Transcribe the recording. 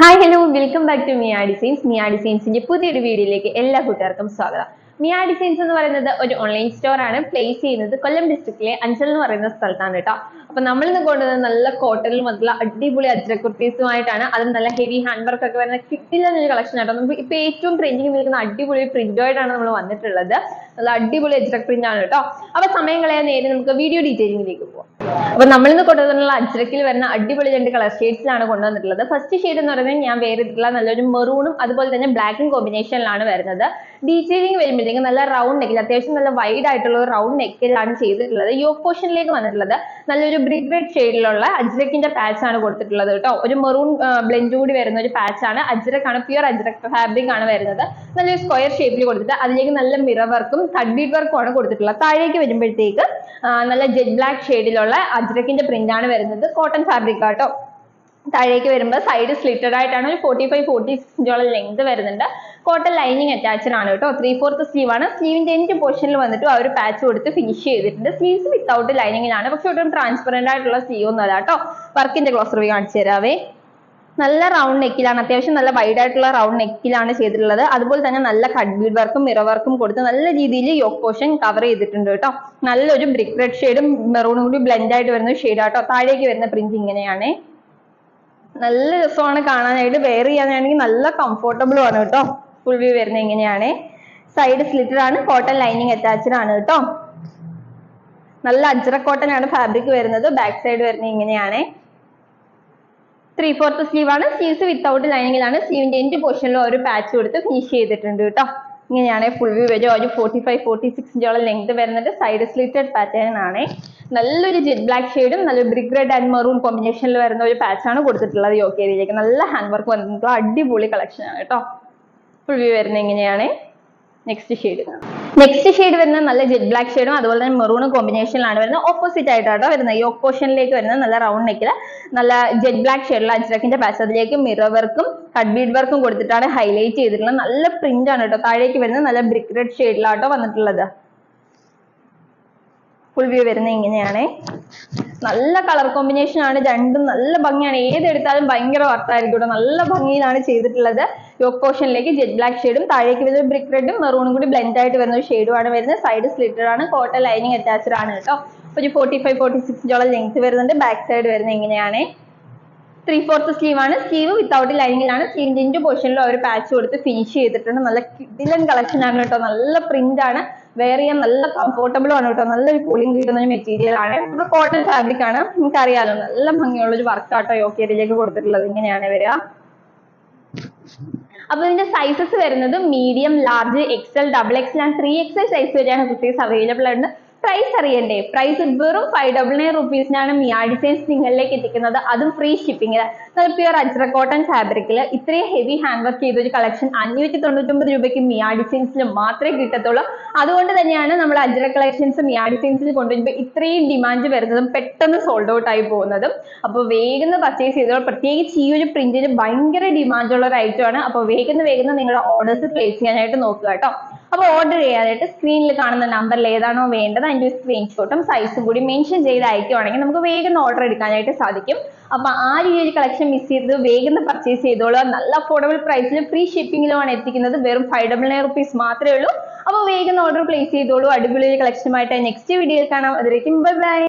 Hi hello welcome back to Miya designs Miya ഡിസൈൻസിന്റെ പുതിയൊരു വീഡിയോയിലേക്ക് എല്ലാ കൂട്ടുകാർക്കും സ്വാഗതം. മിയ ഡിസൈൻസ് എന്ന് പറയുന്നത് ഒരു ഓൺലൈൻ സ്റ്റോർ ആണ്. പ്ലേസ് ചെയ്യുന്നത് കൊല്ലം ഡിസ്ട്രിക്റ്റിലെ അഞ്ചൽ എന്ന് പറയുന്ന സ്ഥലത്താണ് കേട്ടോ. അപ്പൊ നമ്മൾ ഇന്ന് കൊണ്ടുവന്നത് നല്ല കോട്ടണിൽ വന്നിട്ടുള്ള അടിപൊളി അജ്ര കുർത്തീസുമായിട്ടാണ്. അതും നല്ല ഹെവി ഹാൻഡ് വർക്ക് ഒക്കെ വരുന്ന കിട്ടില്ല എന്നൊരു കളക്ഷൻ ആട്ടോ. നമുക്ക് ഇപ്പൊ ഏറ്റവും ട്രെൻഡിങ് നിൽക്കുന്ന അടിപൊളി പ്രിന്റുമായിട്ടാണ് നമ്മൾ വന്നിട്ടുള്ളത്. നല്ല അടിപൊളി അജ്രക് പ്രിന്റ് ആണ് കേട്ടോ. അപ്പൊ സമയം കളയാൻ നേരെ നമുക്ക് വീഡിയോ ഡീറ്റെയിലിംഗിലേക്ക് പോകാം അപ്പൊ നമ്മൾ ഇന്ന് കൊണ്ടുവന്നിട്ടുള്ള അജ്രക്കിൽ വരുന്ന അടിപൊളി രണ്ട് കളർ ഷെയ്ഡ്സിലാണ് കൊണ്ടുവന്നിട്ടുള്ളത്. ഫസ്റ്റ് ഷെയ്ഡ് എന്ന് പറയുന്നത് ഞാൻ വേറിട്ടുള്ള നല്ലൊരു മെറൂണും അതുപോലെ തന്നെ ബ്ലാക്കും കോമ്പിനേഷനിലാണ് വരുന്നത്. ഡീറ്റെയിലിംഗ് വരുമ്പോഴത്തേക്കും നല്ല റൗണ്ട് നെക്കിൽ അത്യാവശ്യം നല്ല വൈഡ് ആയിട്ടുള്ള ഒരു റൗണ്ട് നെക്കിലാണ് ചെയ്തിട്ടുള്ളത്. യോ പോർഷനിലേക്ക് വന്നിട്ടുള്ളത് നല്ലൊരു ബ്രിക് റെഡ് ഷെയ്ഡിലുള്ള അജ്രക്കിന്റെ പാച്ച് ആണ് കൊടുത്തിട്ടുള്ളത് കേട്ടോ. ഒരു മെറൂൺ ബ്ലെൻഡ് കൂടി വരുന്ന ഒരു പാച്ച് ആണ്. അജ്രക് ആണ് പ്യൂർ അജ്രക് ഫാബ്രിക് ആണ് വരുന്നത്. നല്ലൊരു സ്ക്വയർ ഷേപ്പിൽ കൊടുത്തിട്ട് അതിലേക്ക് നല്ല മിറർ വർക്കും കട്ട് ബീഡ് വർക്കുമാണ് കൊടുത്തിട്ടുള്ളത്. താഴേക്ക് വരുമ്പോഴത്തേക്ക് നല്ല ജെറ്റ് ബ്ലാക്ക് ഷെയ്ഡിലുള്ള അജ്രക്കിന്റെ പ്രിന്റ് ആണ് വരുന്നത്. കോട്ടൺ ഫാബ്രിക് ആട്ടോ. താഴേക്ക് വരുമ്പോൾ സൈഡ് സ്ലിറ്റഡ് ആയിട്ടാണ് ഒരു ഫോർട്ടി ഫൈവ് ഫോർട്ടി സിക്സിഞ്ചോളം ലെങ്ത് വരുന്നുണ്ട്. കോട്ടൺ ലൈനിങ് അറ്റാച്ച്ഡ് ആണ് കേട്ടോ. ത്രീ ഫോർത്ത് സ്ലീവ് ആണ് സ്ലീവിന്റെ എൻഡ് പോർഷനിൽ വന്നിട്ട് ആ ഒരു പാച്ച് കൊടുത്ത് ഫിനിഷ് ചെയ്തിട്ടുണ്ട്. സ്ലീവ്സ് വിത്തൗട്ട് ലൈനിങ്ങിലാണ് പക്ഷെ ഒട്ടും ട്രാൻസ്പെറന്റ് ആയിട്ടുള്ള സ്ലീവ് ഒന്നും അല്ല കേട്ടോ. വർക്കിന്റെ ക്ലോസ് റിവ്യൂ കാണിച്ചു തരാവേ. നല്ല റൗണ്ട് നെക്കിലാണ് അത്യാവശ്യം നല്ല വൈഡ് ആയിട്ടുള്ള റൗണ്ട് നെക്കിലാണ് ചെയ്തിട്ടുള്ളത്. അതുപോലെ തന്നെ നല്ല കട്ട് ബീഡ് വർക്കും മിറർ വർക്കും കൊടുത്ത് നല്ല രീതിയിൽ യോക്ക് പോർഷൻ കവർ ചെയ്തിട്ടുണ്ട് കേട്ടോ. നല്ലൊരു ബ്രിക്ക് റെഡ് ഷെയ്ഡും മെറൂണും കൂടി ബ്ലെൻഡ് ആയിട്ട് വരുന്ന ഷെയ്ഡാട്ടോ താഴേക്ക് വരുന്ന പ്രിന്റ് ഇങ്ങനെയാണ്. നല്ല രസമാണ് കാണാനായിട്ട്. വെയർ ചെയ്യാനാണെങ്കിൽ നല്ല കംഫോർട്ടബിളും ആണ് കേട്ടോ. ഫുൾ വ്യൂ വരുന്നത് ഇങ്ങനെയാണ്. സൈഡ് സ്ലിറ്റഡ് ആണ്. കോട്ടൺ ലൈനിങ് അറ്റാച്ച്ഡ് ആണ് കേട്ടോ. നല്ല അജ്ര കോട്ടൺ ആണ് ഫാബ്രിക് വരുന്നത്. ബാക്ക് സൈഡ് വരുന്നത് ഇങ്ങനെയാണ്. ത്രീ ഫോർത്ത് സ്ലീവ് ആണ്. സ്ലീവ്സ് വിത്തൗട്ട് ലൈനിങ്ങിലാണ് സ്ലീവിന്റെ എൻഡ് പോർഷനിൽ ഒരു പാച്ച് കൊടുത്ത് ഫിനിഷ് ചെയ്തിട്ടുണ്ട് കേട്ടോ ഇങ്ങനെയാണ് ഫുൾ വ്യൂ വരും ഒരു ഫോർട്ടി ഫൈവ് ഫോർട്ടി സിക്സ് ഇഞ്ചോളം ലെങ്ത് വരുന്നത്. സൈഡ് സ്ലിറ്റഡ് പാറ്റേൺ ആണ്. നല്ലൊരു ജെറ്റ് ബ്ലാക്ക് ഷെയ്ഡും നല്ല ബ്രിഗ് റെഡ് ആൻഡ് മെറൂൺ കോമ്പിനേഷനിൽ വരുന്ന ഒരു പാച്ച് ആണ് കൊടുത്തിട്ടുള്ളത് യോക്ക് ഏരിയയിലേക്ക് നല്ല ഹാൻഡ് വർക്ക് വന്നിട്ടുള്ള അടിപൊളി കളക്ഷൻ ആണ് കേട്ടോ ഫുൾ വ്യൂ വരുന്നത് ഇങ്ങനെയാണ്. നെക്സ്റ്റ് ഷെയ്ഡ് നെക്സ്റ്റ് ഷെയ്ഡ് വരുന്നത് നല്ല ജെറ്റ് ബ്ലാക്ക് ഷെയ്ഡും അതുപോലെ തന്നെ മെറൂൺ കോമ്പിനേഷനിലാണ് വരുന്നത്. ഓപ്പോസിറ്റ് ആയിട്ടാട്ടോ വരുന്നത്. യോക്ക് ഓപ്പോഷനിലേക്ക് വരുന്നത് നല്ല റൗണ്ട് നെക്കിൽ നല്ല ജെറ്റ് ബ്ലാക്ക് ഷെയ്ഡുള്ള അജ്രക്കിന്റെ പാസത്തിലേക്ക് മിറർ വർക്കും കട്ട് ബീഡ് വർക്കും കൊടുത്തിട്ടാണ് ഹൈലൈറ്റ് ചെയ്തിട്ടുള്ളത്. നല്ല പ്രിന്റ് ആണ് കേട്ടോ താഴേക്ക് വരുന്നത് നല്ല ബ്രിക്ക് റെഡ് ഷെയ്ഡിലാട്ടോ വന്നിട്ടുള്ളത്. ഫുൾ വ്യൂ വരുന്നത് ഇങ്ങനെയാണ്. നല്ല കളർ കോമ്പിനേഷൻ ആണ്. രണ്ടും നല്ല ഭംഗിയാണ്. ഏതെടുത്താലും ഭയങ്കര വർത്തായിരിക്കും നല്ല ഭംഗിയിലാണ് ചെയ്തിട്ടുള്ളത്. യോക്ക് പോർഷനിലേക്ക് ജെറ്റ് ബ്ലാക്ക് ഷെയ്ഡും താഴേക്ക് വരുന്നത് ബ്രിക്ക് റെഡും മെറൂണും കൂടി ബ്ലെൻഡ് ആയിട്ട് വരുന്ന ഒരു ഷെയ്ഡുമാണ് വരുന്നത്. സൈഡ് സ്ലിറ്റഡ് ആണ്. കോട്ടൺ ലൈനിങ് അറ്റാച്ച്ഡ് ആണ് കേട്ടോ. ഒരു forty five forty six length വരുന്നുണ്ട്. ബാക്ക് സൈഡ് വരുന്നത് ഇങ്ങനെയാണ്. ത്രീ ഫോർത്ത് സ്ലീവ് ആണ് സ്ലീവ് വിത്തൗട്ട് ലൈനിങ്ങിലാണ് സ്ലീവിന്റെ ഇന്റു പോർഷനിൽ ഒരു പാച്ച് കൊടുത്ത് ഫിനിഷ് ചെയ്തിട്ടുണ്ട്. നല്ല കിടിലൻ കളക്ഷൻ ആണ് കേട്ടോ. നല്ല പ്രിന്റ് ആണ്. വെയർ നല്ല കംഫർട്ടബിളും ആണ് കേട്ടോ. നല്ലൊരു കൂളിംഗ് കിട്ടുന്ന മെറ്റീരിയൽ ആണ്. ഇത് കോട്ടൺ ഫാബ്രിക് ആണ്. നമുക്കറിയാലോ നല്ല ഭംഗിയുള്ള ഒരു വർക്ക് ആട്ടോ യോക്കേരിയിലേക്ക് കൊടുത്തിട്ടുള്ളത്. ഇങ്ങനെയാണ് വരിക. അപ്പൊ ഇതിന്റെ സൈസസ് വരുന്നത് medium large XL double XL and three XL size വരെയാണ് കുട്ടീസ് അവൈലബിൾ ഉണ്ട് പ്രൈസ് അറിയണ്ടേ? പ്രൈസ് വെറും ഫൈവ് ഡബിൾ നയൻ റുപ്പീസിനാണ് മിയാ ഡിസൈൻസ് നിങ്ങളിലേക്ക് എത്തിക്കുന്നത്. അതും ഫ്രീ ഷിപ്പിംഗ് നല്ല പ്യുവർ അജ്ര കോട്ടൺ ഫാബ്രിക്കിൽ ഇത്രയും ഹെവി ഹാൻഡ് വർക്ക് ചെയ്ത ഒരു കളക്ഷൻ അഞ്ഞൂറ്റി തൊണ്ണൂറ്റൊമ്പത് രൂപയ്ക്ക് മിയാ ഡിസൈൻസിൽ മാത്രമേ കിട്ടത്തുള്ളൂ. അതുകൊണ്ട് തന്നെയാണ് നമ്മൾ അജ്ര കളക്ഷൻസ് മിയാ ഡിസൈൻസിൽ കൊണ്ടുവരുമ്പോൾ ഇത്രയും ഡിമാൻഡ് വരുന്നതും പെട്ടെന്ന് സോൾഡ് ഔട്ട് ആയി പോകുന്നതും. അപ്പോൾ വേഗം പർച്ചേസ് ചെയ്തോളൂ. പ്രത്യേകിച്ച് ഈ ഒരു പ്രിന്റിന് ഭയങ്കര ഡിമാൻഡ് ഉള്ള ഒരു ഐറ്റം ആണ്. അപ്പോൾ വേഗം വേഗം നിങ്ങളുടെ ഓർഡേഴ്സ് പ്ലേസ് ചെയ്യാനായിട്ട് നോക്കുക കേട്ടോ. അപ്പോൾ ഓർഡർ ചെയ്യാനായിട്ട് സ്ക്രീനിൽ കാണുന്ന നമ്പറിൽ ഏതാണോ വേണ്ടത് അതിന്റെ ഒരു സ്ക്രീൻഷോട്ടും സൈസും കൂടി മെൻഷൻ ചെയ്ത് അയക്കുവാണെങ്കിൽ നമുക്ക് വേഗം ഓർഡർ എടുക്കാനായിട്ട് സാധിക്കും. അപ്പൊ ആ ഈ കളക്ഷൻ മിസ് ചെയ്ത് വേഗം പർച്ചേസ് ചെയ്തോളൂ. നല്ല അഫോർഡബിൾ പ്രൈസിൽ ഫ്രീ ഷിപ്പിംഗിലുമാണ് എത്തിക്കുന്നത്. വെറും ഫൈവ് ഡബിൾ നയൻ റുപ്പീസ് മാത്രമേ ഉള്ളൂ. അപ്പോൾ വേഗം ഓർഡർ പ്ലേസ് ചെയ്തോളൂ. അടിപൊളി കളക്ഷനുമായിട്ട് നെക്സ്റ്റ് വീഡിയോയിൽ കാണാം. അതിലേക്കും ബൈ ബൈ